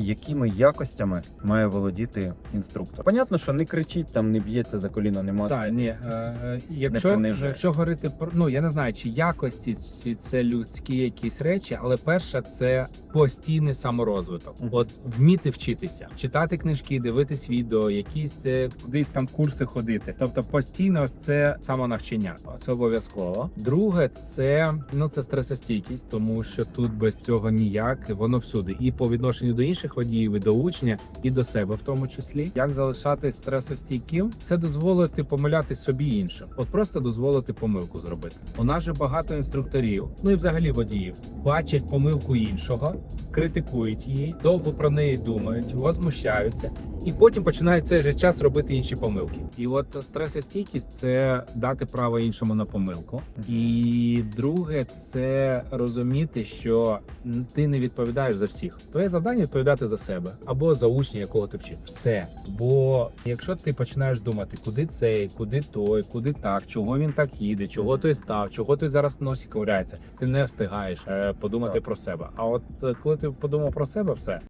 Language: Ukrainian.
якими якостями має володіти інструктор. Понятно, що не кричить, там не б'ється за коліно, не мацає. Так, ні. Е, якщо, принижує. якщо говорити про ну я не знаю, чи якості, чи це людські якісь речі, але перше це постійний саморозвиток. Мгм. От вміти вчитися, читати книжки, дивитись відео, якісь е, кудись там курси ходити. Тобто постійно це самонавчання. Це обов'язково. Друге, це ну це стресостійкість, тому що тут без цього ніяк воно всюди, і по відношенню до інших водіїв, і до учня, і до себе, в тому числі. Як залишатись стресостійким, це дозволити помилятись собі іншим. От просто дозволити помилку зробити. У нас же багато інструкторів, ну і взагалі водіїв, бачать помилку іншого, критикують її, довго про неї думають, возмущаються, і потім починають в цей же час робити інші помилки. І от стресостійкість це дати право іншому на помилку. І друге, це розуміти, що ти не відповідаєш за всіх. Твоє завдання відповідати за себе або за учня, якого ти вчив. Все. Бо якщо ти починаєш думати, куди цей, куди той, куди так, чого він так їде, чого той став, чого той зараз носі ковыряється, ти не встигаєш е, подумати Так. про себе. А от е, коли ти подумав про себе, все